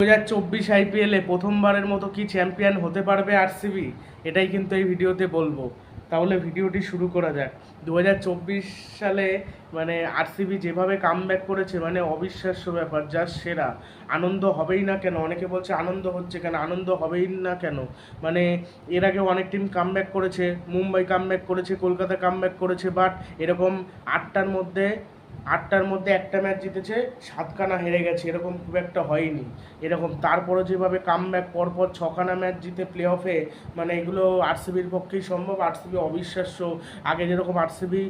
দু হাজার চব্বিশ আইপিএলে প্রথমবারের মতো কি চ্যাম্পিয়ন হতে পারবে আরসিবি এটাই কিন্তু এই ভিডিওতে বলব। তাহলে ভিডিওটি শুরু করা যাক। দু হাজার চব্বিশ সালে মানে আরসিবি যেভাবে কাম করেছে মানে অবিশ্বাস্য ব্যাপার যা সেরা। আনন্দ হবেই না কেন? অনেকে বলছে আনন্দ হচ্ছে কেন? আনন্দ হবেই না কেন? মানে এর আগে অনেক টিম কাম করেছে। মুম্বাই কাম করেছে, কলকাতা কাম করেছে বাট এরকম আটটার মধ্যে আটটার মধ্যে একটা ম্যাচ জিতেছে, সাতখানা হেরে গেছে, এরকম খুব একটা হয়নি। এরকম তারপরে যেভাবে কাম ব্যাক পরপর ছখানা ম্যাচ জিতে প্লে অফে মানে এগুলো আরসিবির পক্ষেই সম্ভব আরসিবি অবিশ্বাস্য। আগে যেরকম আরসিবি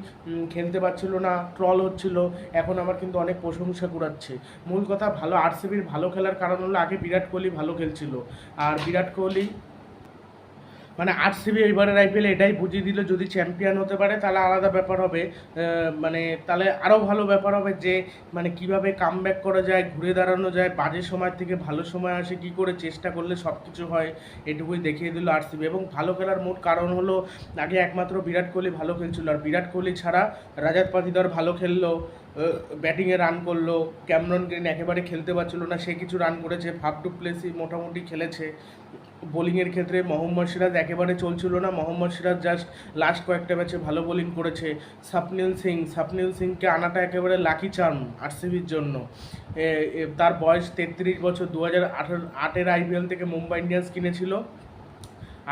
খেলতে পারছিল না ট্রল হচ্ছিল, এখন আবার কিন্তু অনেক প্রশংসা কুড়াচ্ছে। মূল কথা, ভালো আরসিবির ভালো খেলার কারণ হলো, আগে বিরাট কোহলি ভালো খেলছিল। আর বিরাট কোহলি মানে আরসিবি এবারের আইপিএল এটাই বুঝিয়ে দিল, যদি চ্যাম্পিয়ন হতে পারে তাহলে আলাদা ব্যাপার হবে। মানে তাহলে আরও ভালো ব্যাপার হবে যে মানে কীভাবে কাম ব্যাক করা যায়, ঘুরে দাঁড়ানো যায়, বাজে সময় থেকে ভালো সময় আসে, কি করে চেষ্টা করলে সব কিছু হয়, এটুকুই দেখিয়ে দিল আরসিবি এবং ভালো খেলার মোট কারণ হলো, আগে একমাত্র বিরাট কোহলি ভালো খেলছিল। আর বিরাট কোহলি ছাড়া রাজাত পাতিদার ভালো খেললো। ব্যাটিংয়ে রান করল, ক্যামরন গ্রিন একেবারে খেলতে পারছিল না, সে কিছু রান করেছে ফাফ টু প্লেসি মোটামুটি খেলেছে। বোলিংয়ের ক্ষেত্রে মোহাম্মদ সিরাজ একেবারে চলছিল না, মোহাম্মদ সিরাজ জাস্ট লাস্ট কয়েকটা ম্যাচে ভালো বোলিং করেছে। সাপনিল সিং সাপনিল সিংকে আনাটা একেবারে লাকি চার্ম আরসিবির জন্য। তার বয়স তেত্রিশ বছর দু হাজার আঠেরো, আটের আইপিএল থেকে মুম্বাই ইন্ডিয়ান্স কিনেছিল।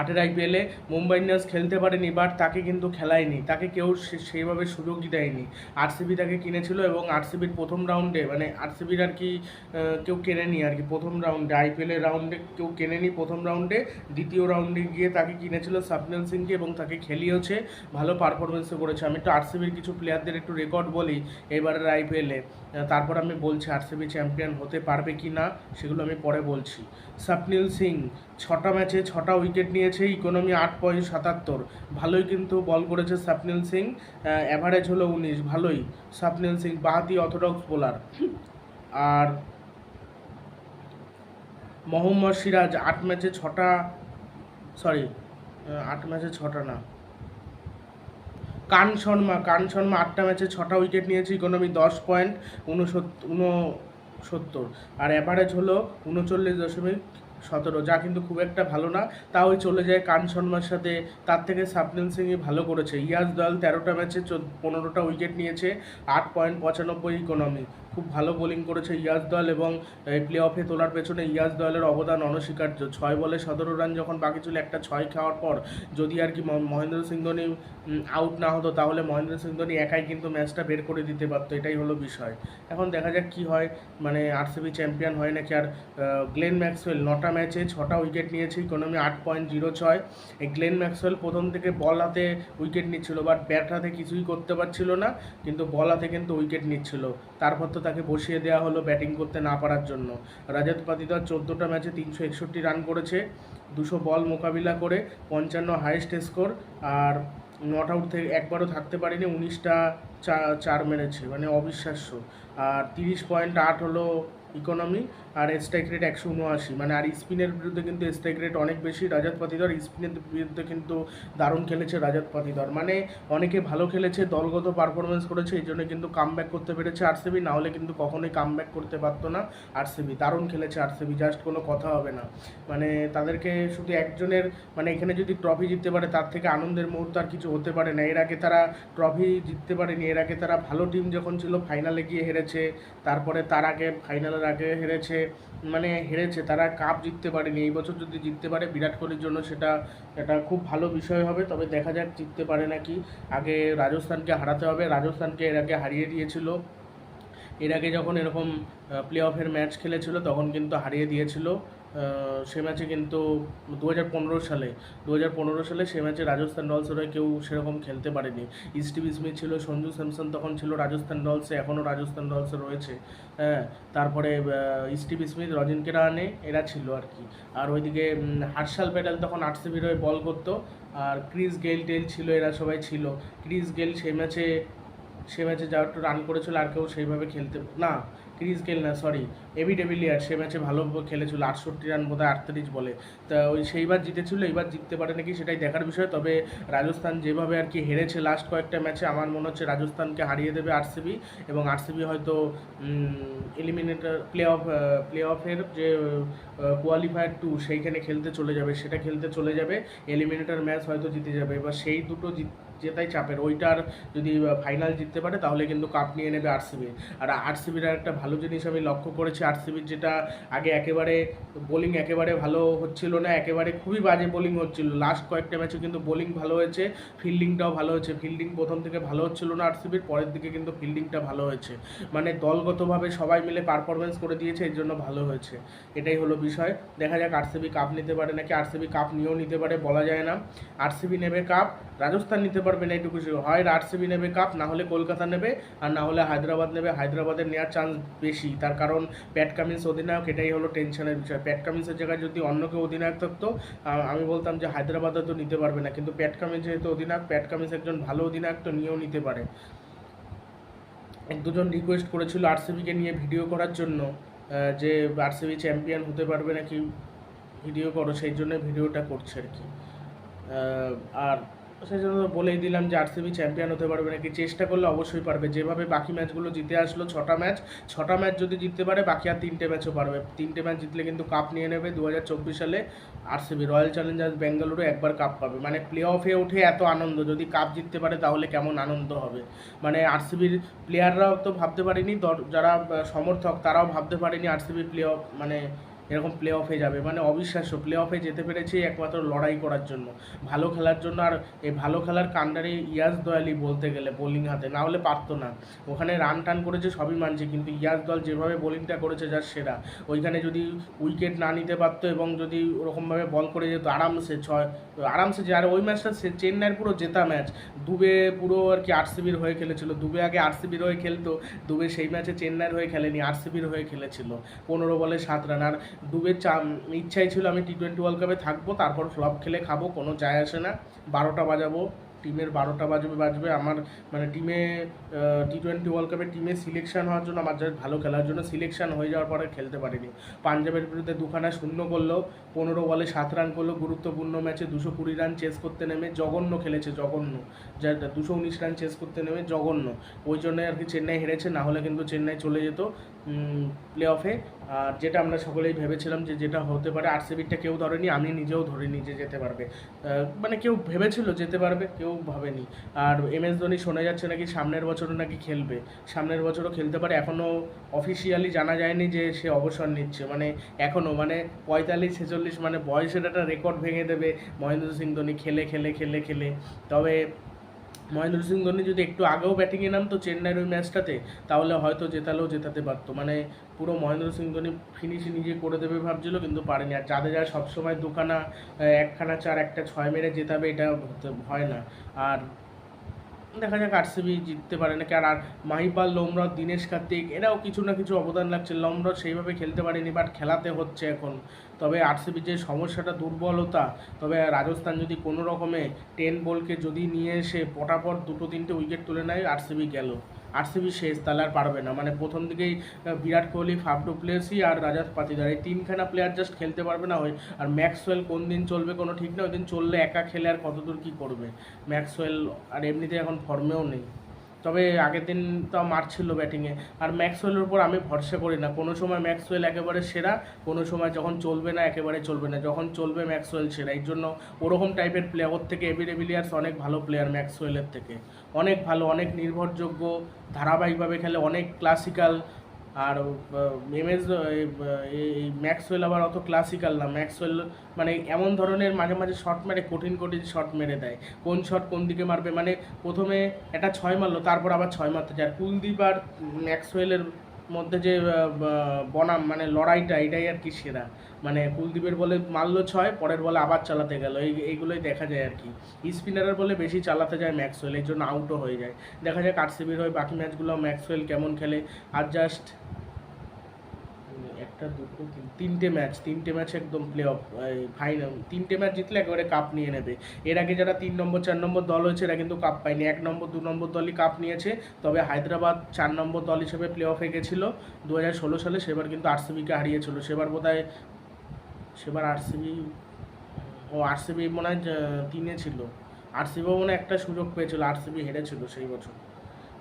আটের আইপিএলে মুম্বাই ইন্ডিয়ান্স খেলতে পারেনি বাট তাকে কিন্তু খেলায়নি। তাকে কেউ সেইভাবে সুযোগই দেয়নি। আরসিবি তাকে কিনেছিল এবং আরসিবির প্রথম রাউন্ডে মানে আরসিবির আর কি কেউ কেনেনি আর কি প্রথম রাউন্ডে আইপিএলের রাউন্ডে কেউ কেনেনি প্রথম রাউন্ডে দ্বিতীয় রাউন্ডে গিয়ে তাকে কিনেছিল সাবনেল সিংকে এবং তাকে খেলিয়েছে ভালো পারফরমেন্সও করেছে। আমি একটু আরসিবির কিছু প্লেয়ারদের একটু রেকর্ড বলি, এবারের আইপিএলে তারপর আমি বলছি আরসিবি চ্যাম্পিয়ন হতে পারবে কি না সেগুলো আমি পরে বলছি। সাপনিল সিং ছটা ম্যাচে ছটা উইকেট নিয়েছে ইকোনমি আট পয়েন্ট সাতাত্তর। ভালোই কিন্তু বল করেছে সাপনিল সিং অ্যাভারেজ হলো উনিশ, ভালোই। সাপনিল সিং বাহাতি অর্থোডক্স বোলার আর মোহাম্মদ সিরাজ আট ম্যাচে ছটা সরি আট ম্যাচে ছটা না। কান শর্মা কান শর্মা আটটা ম্যাচে ছটা উইকেট নিয়েছে, ইকোনমি দশ পয়েন্ট উনসত্তর। আর অ্যাভারেজ হলো উনচল্লিশ দশমিক সতেরো, যা কিন্তু খুব একটা ভালো না। তা ওই চলে যায় কান শর্মার সাথে। তার থেকে সাবনিল সিংই ভালো করেছে। ইয়াস দল তেরোটা ম্যাচে পনেরোটা উইকেট নিয়েছে। আট পয়েন্ট পঁচানব্বই ইকোনমি খুব ভালো বোলিং করেছে ইয়াস দল এবং প্লে অফে তোলার পেছনে ইয়াস দলের অবদান অনস্বীকার্য। ছয় বলে সতেরো রান যখন বাকি ছিল, একটা ছয় খাওয়ার পর যদি আর কি মহেন্দ্র সিং ধোনি আউট না হতো, তাহলে মহেন্দ্র সিং ধোনি একাই কিন্তু ম্যাচটা বের করে দিতে পারতো। এটাই হলো বিষয়। এখন দেখা যাক কি হয়। মানে আরসিবি চ্যাম্পিয়ন হয় নাকি আর গ্লেন ম্যাক্সওয়েল নটা ম্যাচে ছটা উইকেট নিয়েছে ইকোনমি আট পয়েন্ট জিরো ছয়। এই গ্লেন ম্যাক্সওয়েল প্রথম থেকে বল হাতে উইকেট নিচ্ছিল বাট ব্যাট হাতে কিছুই করতে পারছিল না, কিন্তু বল হাতে কিন্তু উইকেট নিচ্ছিল। তারপর তো তাকে বসিয়ে দেওয়া হলো ব্যাটিং করতে না পারার জন্য। রাজাত পাতিদার চোদ্দোটা ম্যাচে তিনশো একষট্টি রান করেছে, দুশো বল মোকাবিলা করে পঞ্চান্ন হাইয়েস্ট স্কোর, আর নট আউট থেকে একবারও থাকতে পারেনি, উনিশটা চার মেরেছে মানে অবিশ্বাস্য। আর তিরিশ পয়েন্ট আট হলো ইকোনমি আর স্ট্রাইক রেট একশো উনআশি। মানে আর স্পিনের বিরুদ্ধে কিন্তু স্ট্রাইক রেট অনেক বেশি। রাজাত পাতিদর স্পিনের বিরুদ্ধে কিন্তু দারুণ খেলেছে রাজাত পাতিদর। মানে অনেকে ভালো খেলেছে, দলগত পারফরমেন্স করেছে, এই জন্য কিন্তু কাম করতে পেরেছে আরসিবি। না হলে কিন্তু কখনোই কাম করতে পারতো না আরসিবি। দারুণ খেলেছে আরসিবি জাস্ট কোনো কথা হবে না। মানে তাদেরকে শুধু একজনের মানে এখানে যদি ট্রফি জিততে পারে, তার থেকে আনন্দের মুহূর্ত আর কিছু হতে পারে না। এর আগে তারা ট্রফি জিততে পারেনি। এর আগে তারা ভালো টিম যখন ছিল ফাইনালে গিয়ে হেরেছে। তারপরে তার আগে ফাইনালের আগে হেরেছে মানে হেরেছে, তারা কাপ জিততে পারেনি। এই বছর যদি জিততে পারে বিরাট কোহলির জন্য সেটা এটা খুব ভালো বিষয় হবে। তবে দেখা যাক জিততে পারে নাকি। আগে রাজস্থানকে হারাতে হবে। রাজস্থানকে এর আগে হারিয়ে দিয়েছিল। এর আগে যখন এরকম প্লে অফের ম্যাচ খেলেছিল, তখন কিন্তু হারিয়ে দিয়েছিল। সে ম্যাচে কিন্তু দু হাজার পনেরো সালে দু হাজার পনেরো সালে সে ম্যাচে রাজস্থান রয়্যালসের হয়ে কেউ সেরকম খেলতে পারেনি। ইস্টিভ স্মিথ ছিল, সঞ্জু স্যামসন তখন ছিল রাজস্থান রয়্যালসে, এখনও রাজস্থান রয়্যালসে রয়েছে। হ্যাঁ তারপরে ইস্টিভ স্মিথ রজিন কেরানে, এরা ছিল আর কি। আর ওইদিকে হার্শাল প্যাটেল তখন আরসিবির হয়ে বল করতো, আর ক্রিস গেল টেল ছিল, এরা সবাই ছিল। ক্রিস গেল সেই ম্যাচে, সে ম্যাচে যা একটু রান করেছিল, আর কেউ সেইভাবে খেলতে, না ক্রিস গেল না সরি এবি ডেভিলিয়ার সে ম্যাচে ভালো খেলেছিল, আটষট্টি রান বোধহয় আটত্রিশ বলে। তা ওই সেইবার জিতেছিল, এইবার জিততে পারে নাকি সেটাই দেখার বিষয়। তবে রাজস্থান যেভাবে আর কি হেরেছে লাস্ট কয়েকটা ম্যাচে, আমার মনে হচ্ছে রাজস্থানকে হারিয়ে দেবে আরসিবি এবং আরসিবি হয়তো এলিমিনেটর প্লে অফ প্লে অফের যে কোয়ালিফায়ার টু সেইখানে খেলতে চলে যাবে, সেটা খেলতে চলে যাবে এলিমিনেটর ম্যাচ হয়তো জিতে যাবে। এবার সেই দুটো জিত জেতাই চাপের, ওইটার যদি ফাইনাল জিততে পারে, তাহলে কিন্তু কাপ নিয়ে নেবে আরসিবি আর আরসিবির একটা ভালো জিনিস আমি লক্ষ্য করেছি আরসিবির যেটা আগে একেবারে বোলিং একেবারে ভালো হচ্ছিল না, একেবারে খুবই বাজে বোলিং হচ্ছিল। লাস্ট কয়েকটা ম্যাচে কিন্তু বোলিং ভালো হয়েছে ফিল্ডিংটাও ভালো হয়েছে। ফিল্ডিং প্রথম থেকে ভালো হচ্ছিল না আরসিবির পরের দিকে কিন্তু ফিল্ডিংটা ভালো হয়েছে। মানে দলগতভাবে সবাই মিলে পারফরমেন্স করে দিয়েছে, এর জন্য ভালো হয়েছে। এটাই হলো বিষয়। দেখা যাক আরসিবি কাপ নিতে পারে নাকি আরসিবি কাপ নিয়েও নিতে পারে, বলা যায় না। আরসিবি নেবে কাপ রাজস্থান নিতে পারবে না এটুকু। হয় আরসিবি নেবে কাপ না হলে কলকাতা নেবে, আর না হলে হায়দ্রাবাদ নেবে। হায়দ্রাবাদের নেওয়ার চান্স বেশি। তার কারণ প্যাট কামিন্স অধিনায়ক, এটাই হলো টেনশনের বিষয়। প্যাট কামিন্সের জায়গায় যদি অন্য কেউ অধিনায়ক থাকতো আমি বলতাম যে হায়দ্রাবাদ তো নিতে পারবে না। কিন্তু প্যাট কামিন্স যেহেতু অধিনায়ক প্যাট কামিন্স একজন ভালো অধিনায়ক তো নিয়েও নিতে পারে। এক দুজন রিকোয়েস্ট করেছিল আরসিবিকে নিয়ে ভিডিও করার জন্য যে আরসিবি চ্যাম্পিয়ন হতে পারবে নাকি ভিডিও করো, সেই জন্য ভিডিওটা করছে আর কি। আর সেই জন্য বলেই দিলাম যে আরসিবি চ্যাম্পিয়ন হতে পারবে নাকি? চেষ্টা করলে অবশ্যই পারবে। যেভাবে বাকি ম্যাচগুলো জিতে আসলো ছটা ম্যাচ ছটা ম্যাচ যদি জিততে পারে, বাকি আর তিনটে ম্যাচও পারবে। তিনটে ম্যাচ জিতলে কিন্তু কাপ নিয়ে নেবে দু হাজার চব্বিশ সালে আরসিবি রয়্যাল চ্যালেঞ্জার্স বেঙ্গালুরু একবার কাপ পাবে। মানে প্লে অফে উঠে এত আনন্দ। যদি কাপ জিততে পারে তাহলে কেমন আনন্দ হবে? মানে আরসিবির প্লেয়াররাও তো ভাবতে পারেনি যারা সমর্থক তারাও ভাবতে পারেনি আরসিবি প্লে অফ মানে এরকম প্লে অফে যাবে। মানে অবিশ্বাস্য প্লে অফে যেতে পেরেছে একমাত্র লড়াই করার জন্য। ভালো খেলার জন্য আর এই ভালো খেলার কাণ্ডারে ইয়াস দয়ালি বলতে গেলে বোলিং হাতে, না হলে পারতো না। ওখানে রান টান করেছে সবই মানছে, কিন্তু ইয়াস দল যেভাবে বোলিংটা করেছে যার সেরা, ওইখানে যদি উইকেট না নিতে পারতো এবং যদি ওরকমভাবে বল করে যেত, আরামসে ছয়, আরামসে যে, আর ওই ম্যাচটা চেন্নাইয়ের পুরো জেতা ম্যাচ দুবে পুরো আর কি আরসিবির হয়ে খেলেছিল, দুবে আগে আরসিবির হয়ে খেলতো, দুবে সেই ম্যাচে চেন্নাইয়ের হয়ে খেলেনি, আরসিবির হয়ে খেলেছিল। পনেরো বলে সাত রান আর দুবের চা ইচ্ছাই ছিল আমি টি টোয়েন্টি ওয়ার্ল্ড কাপে থাকব, তারপর ফ্লপ খেলে খাব, কোনো যায় আসে না। বারোটা বাজাবো, টিমের বারোটা বাজবে বাজবে। আমার মানে টিমে টি টোয়েন্টি ওয়ার্ল্ড কাপে টিমে সিলেকশন হওয়ার জন্য, আমার জাস্ট ভালো খেলার জন্য সিলেকশন হয়ে যাওয়ার পরে খেলতে পারিনি। পাঞ্জাবের বিরুদ্ধে দুখানা শূন্য করল, পনেরো বলে সাত রান করল, গুরুত্বপূর্ণ ম্যাচে দুশো কুড়ি রান চেস করতে নেমে জঘন্য খেলেছে, জঘন্য। যা দুশো উনিশ রান চেস করতে নেমে জঘন্য। ওই জন্য আর কি চেন্নাই হেরেছে, না হলে কিন্তু চেন্নাই চলে যেত। প্লে অফে আর যেটা আমরা সকলেই ভেবেছিলাম যে যেটা হতে পারে আরসিবিটা কেউ ধরেনি, আমি নিজেও ধরিনি যে যেতে পারবে। মানে কেউ ভেবেছিল যেতে পারবে, কেউ ভাবেনি। আর এম এস ধোনি শোনা যাচ্ছে নাকি সামনের বছরও নাকি খেলবে। সামনের বছরও খেলতে পারে এখনও অফিসিয়ালি জানা যায়নি যে সে অবসর নিচ্ছে। মানে এখনও মানে পঁয়তাল্লিশ, ছেচল্লিশ মানে বয়সের একটা রেকর্ড ভেঙে দেবে মহেন্দ্র সিং ধোনি, খেলে খেলে খেলে খেলে। তবে মহেন্দ্র সিং ধোনি যদি একটু আগেও ব্যাটিংয়ে নামতো চেন্নাইয়ের ওই ম্যাচটাতে তাহলে হয়তো জেতালেও জেতাতে পারতো। মানে পুরো মহেন্দ্র সিং ধোনি ফিনিশ নিজে করে দেবে ভাবছিল, কিন্তু পারেনি। আর যা সবসময় দুখানা একখানা, চার, একটা ছয় মেরে জেতাবে, এটা হয় না। আর দেখা যাক আরসিবি জিততে পারে না আর আর মাহিপাল লোমরা দীনেশ কার্তিক, এরাও কিছু না কিছু অবদান লাগছে লোমরা সেইভাবে খেলতে পারেনি বাট খেলাতে হচ্ছে এখন। তবে আরসিবির যে সমস্যাটা, দুর্বলতা, তবে রাজস্থান যদি কোনো রকমে টেন বলকে যদি নিয়ে এসে পটাপট দুটো তিনটে উইকেট তুলে নেয় আরসিবি গেল। আরসিবি শেষ, তাহলে আর পারবে না। মানে প্রথম দিকেই বিরাট কোহলি, ফাফ প্লেসি আর রাজাত পাতিদার। এই তিনখানা প্লেয়ার জাস্ট খেলতে পারবে না ওই আর ম্যাক্সওয়েল কোন দিন চলবে কোনো ঠিক না, ওই দিন চললে একা খেলে আর কতদূর কী করবে? ম্যাক্সওয়েল আর এমনিতে এখন ফর্মেও নেই। তবে আগের দিন তাও মারছিল ব্যাটিংয়ে আর ম্যাক্সওয়েলের উপর আমি ভরসা করি না। কোনো সময় ম্যাক্সওয়েল একেবারে সেরা, কোনো সময় যখন চলবে না, একেবারে চলবে না। যখন চলবে ম্যাক্সওয়েল সেরা। এই জন্য ওরকম টাইপের প্লেয়ার ওর থেকে এবি রেভিলিয়ার্স অনেক ভালো প্লেয়ার ম্যাক্সওয়েলের থেকে। অনেক ভালো, অনেক নির্ভরযোগ্য, ধারাবাহিকভাবে খেলে অনেক ক্লাসিক্যাল আর এমএস এই ম্যাক্সওয়েল আবার অত ক্লাসিক্যাল না। ম্যাক্সওয়েল মানে এমন ধরনের মাঝে মাঝে শট মেরে, কঠিন কঠিন শট মেরে দেয়। কোন শট কোন দিকে মারবে? মানে প্রথমে একটা ছয় মারলো, তারপর আবার ছয় মারতে যায়। আর কুলদীপ আর ম্যাক্সওয়েলের মধ্যে যে বনাম মানে লড়াইটা, এটাই আর কি সেরা। মানে কুলদীপের বলে মারলো ছয়, পরের বলে আবার চালাতে গেল। এই, এইগুলোই দেখা যায় আর কি। স্পিনারের বলে বেশি চালাতে যায় ম্যাক্সওয়েল এর জন্য আউটও হয়ে যায়। দেখা যাক আরসিবির হয়ে বাকি ম্যাচগুলো ম্যাক্সওয়েল কেমন খেলে। আর জাস্ট একটা দুটো তিন তিনটে ম্যাচ তিনটে ম্যাচ একদম প্লে অফ ফাইনাল তিনটে ম্যাচ জিতলে একেবারে কাপ নিয়ে নেবে। এর আগে যারা তিন নম্বর, চার নম্বর দল হয়েছে, এরা কিন্তু কাপ পায়নি। এক নম্বর, দু নম্বর দলই কাপ নিয়েছে। তবে হায়দ্রাবাদ চার নম্বর দল হিসেবে প্লে অফে গেছিল। দু হাজার ষোলো সালে সেবার কিন্তু আরসিবিকে হারিয়েছিল। সেবার বোধ হয় সেবার আরসিবি ও আরসিবি মনে হয় তিনে ছিল। আরসিবিও মনে একটা সুযোগ পেয়েছিল। আরসিবি হেরেছিল সেই বছর।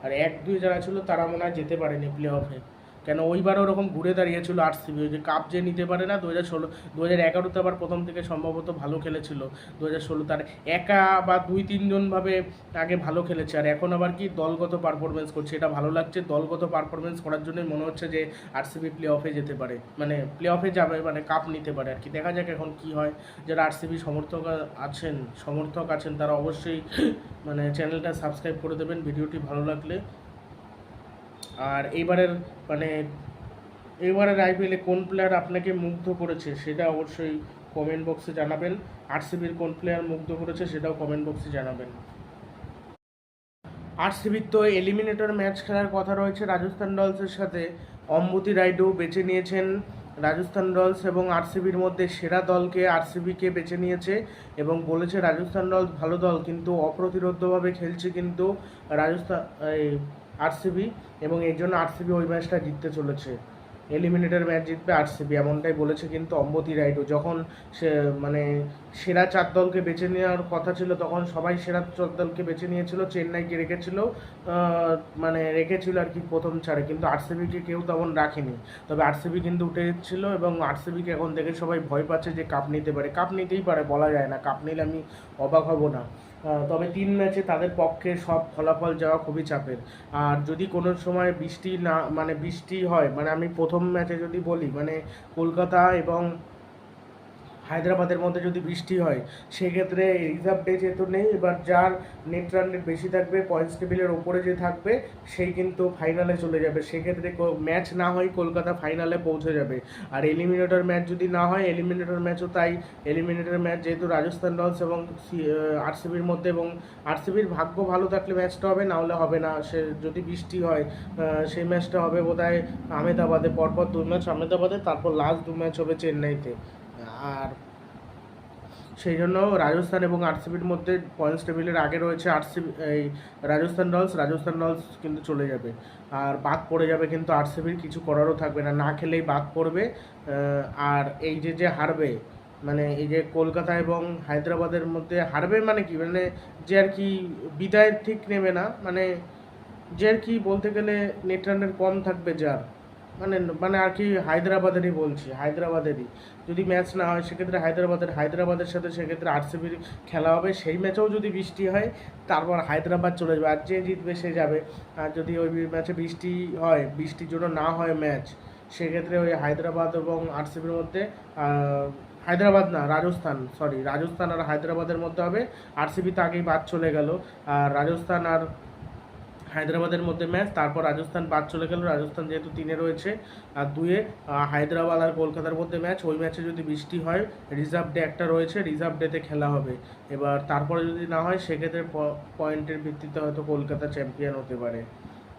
আর এক দুই যারা ছিল, তারা মনে হয় যেতে পারেনি প্লে অফে কেন ওইবার ওরকম ঘুরে দাঁড়িয়েছিল আরসিবি ওই যে কাপ যে নিতে পারে না দু হাজার ষোলো দু হাজার এগারোতে আবার প্রথম থেকে সম্ভবত ভালো খেলেছিল দু হাজার ষোলো তার একা বা দুই তিনজনভাবে আগে ভালো খেলেছে, আর এখন আবার কি দলগত পারফরমেন্স করছে, এটা ভালো লাগছে, দলগত পারফরমেন্স করার জন্যই মনে হচ্ছে যে আরসিবি প্লে অফে যেতে পারে মানে প্লে অফে যাবে মানে কাপ নিতে পারে, আর কি। দেখা যাক এখন কি হয়, যারা আরসিবি সমর্থক আছেন সমর্থক আছেন তারা অবশ্যই মানে চ্যানেলটা সাবস্ক্রাইব করে দেবেন, ভিডিওটি ভালো লাগলে আর এইবারের মানে এইবারের আইপিএলে কোন প্লেয়ার আপনাকে মুগ্ধ করেছে সেটা অবশ্যই কমেন্ট বক্সে জানাবেন। আরসিবির কোন প্লেয়ার মুগ্ধ করেছে সেটাও কমেন্ট বক্সে জানাবেন। আরসিবির তো এলিমিনেটর ম্যাচ খেলার কথা রয়েছে রাজস্থান রয়্যালসের সাথে। অম্বতি রাইডু বেছে নিয়েছেন রাজস্থান রয়্যালস এবং আরসিবির মধ্যে সেরা দলকে আরসিবিকে বেছে নিয়েছে এবং বলেছে রাজস্থান রয়্যালস ভালো দল, কিন্তু অপ্রতিরোধ্যভাবে খেলছে কিন্তু রাজস্থান আরসিবি এবং এর জন্য আরসিবি ওই ম্যাচটা জিততে চলেছে। এলিমিনেটর ম্যাচ জিতবে আরসিবি, এমনটাই বলেছে কিন্তু অম্বতি রাইডু যখন সে মানে সেরা চার দলকে বেছে নেওয়ার কথা ছিল, তখন সবাই সেরা চার দলকে বেছে নিয়েছিল চেন্নাইকে রেখেছিল মানে রেখেছিল আর কি প্রথম ছাড়ে, কিন্তু আরসিবিকে কেউ তেমন রাখেনি। তবে আরসিবি কিন্তু উঠে ছিল এবং আরসিবিকে এখন দেখে সবাই ভয় পাচ্ছে যে কাপ নিতে পারে। কাপ নিতেই পারে, বলা যায় না, কাপ নিলে আমি অবাক হব না। তবে তিন ম্যাচে তাদের পক্ষে সব ফলাফল যাওয়া খুবই চাপের। আর যদি কোনো সময় বৃষ্টি না মানে বৃষ্টি হয় মানে আমি প্রথম ম্যাচে যদি বলি মানে কলকাতা এবং হায়দ্রাবাদের মধ্যে যদি বৃষ্টি হয়, সেক্ষেত্রে রিজার্ভ ডে যেহেতু নেই। এবার যার নেট রান রেট বেশি থাকবে পয়েন্টস টেবিলের ওপরে যে থাকবে, সেই কিন্তু ফাইনালে চলে যাবে। সেক্ষেত্রে ম্যাচ না হয় কলকাতা ফাইনালে পৌঁছে যাবে। আর এলিমিনেটর ম্যাচ যদি না হয় এলিমিনেটর ম্যাচও তাই। এলিমিনেটর ম্যাচ যেহেতু রাজস্থান রয়্যালস এবং আরসিবির মধ্যে এবং আরসিবির ভাগ্য ভালো থাকলে ম্যাচটা হবে, না হলে হবে না। সে, যদি বৃষ্টি হয় সেই ম্যাচটা হবে বোধহয় আহমেদাবাদে। পরপর দু ম্যাচ আহমেদাবাদে, তারপর লাস্ট দু ম্যাচ হবে চেন্নাইতে। আর সেই জন্য রাজস্থান এবং আরসিবির মধ্যে পয়েন্টস টেবিলের আগে রয়েছে আরসিবি, এই রাজস্থান রয়্যালস রাজস্থান রয়্যালস কিন্তু চলে যাবে। আর বাদ পড়ে যাবে কিন্তু আরসিবির কিছু করারও থাকবে না। না খেলেই বাদ পড়বে আর এই যে যে হারবে মানে এই যে কলকাতা এবং হায়দ্রাবাদের মধ্যে হারবে মানে কি? মানে যে আর কি বিদায় ঠিক নেবে না মানে যে আর কি বলতে গেলে নেট রানের কম থাকবে যার। মানে মানে আর কি হায়দ্রাবাদেরই বলছি, হায়দ্রাবাদেরই। যদি ম্যাচ না হয়, সেক্ষেত্রে হায়দ্রাবাদের হায়দ্রাবাদের সাথে সেক্ষেত্রে আরসিবির খেলা হবে। সেই ম্যাচেও যদি বৃষ্টি হয়, তারপর হায়দ্রাবাদ চলে যাবে। আর যে জিতবে, সে যাবে। আর যদি ওই ম্যাচে বৃষ্টি হয়, বৃষ্টির জন্য না হয় ম্যাচ সেক্ষেত্রে ওই হায়দ্রাবাদ এবং আরসিবির মধ্যে হায়দ্রাবাদ না, রাজস্থান সরি রাজস্থান আর হায়দ্রাবাদের মধ্যে হবে। আরসিবি তো আগেই বাদ চলে গেল। আর রাজস্থান আর হায়দ্রাবাদের মধ্যে ম্যাচ তারপর রাজস্থান বাদ চলে গেল। রাজস্থান যেহেতু তিনে রয়েছে, আর দুয়ে হায়দ্রাবাদ আর কলকাতার মধ্যে ম্যাচ ওই ম্যাচে যদি বৃষ্টি হয় রিজার্ভ ডে একটা রয়েছে রিজার্ভ ডেতে খেলা হবে। এবার তারপরে যদি না হয়, সেক্ষেত্রে পয়েন্টের ভিত্তিতে হয়তো কলকাতা চ্যাম্পিয়ন হতে পারে।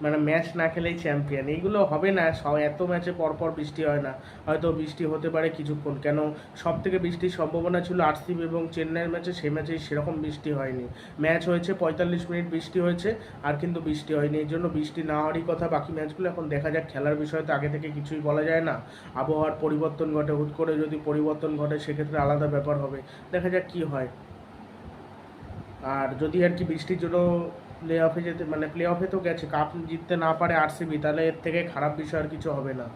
মানে ম্যাচ না খেলেই চ্যাম্পিয়ন এইগুলো হবে না এত ম্যাচে পরপর বৃষ্টি হয় না। হয়তো বৃষ্টি হতে পারে কিছুক্ষণ। কেন? সব থেকে বৃষ্টির সম্ভাবনা ছিল আরসিবি এবং চেন্নাইয়ের ম্যাচে সেই ম্যাচে সেরকম বৃষ্টি হয়নি। ম্যাচ হয়েছে পঁয়তাল্লিশ মিনিট বৃষ্টি হয়েছে, আর কিন্তু বৃষ্টি হয়নি। এই জন্য বৃষ্টি না হওয়ারই কথা। বাকি ম্যাচগুলো এখন দেখা যাক। খেলার বিষয়ে তো আগে থেকে কিছুই বলা যায় না। আবহাওয়ার পরিবর্তন ঘটে, হুট করে যদি পরিবর্তন ঘটে, সেক্ষেত্রে আলাদা ব্যাপার হবে। দেখা যাক কি হয়। আর যদি আর কি বৃষ্টির জন্য প্লে অফে যেতে মানে প্লে অফে তো গেছে কাপ জিততে না পারে আরসিবি তাহলে এর থেকে খারাপ বিষয় আর কিছু হবে না।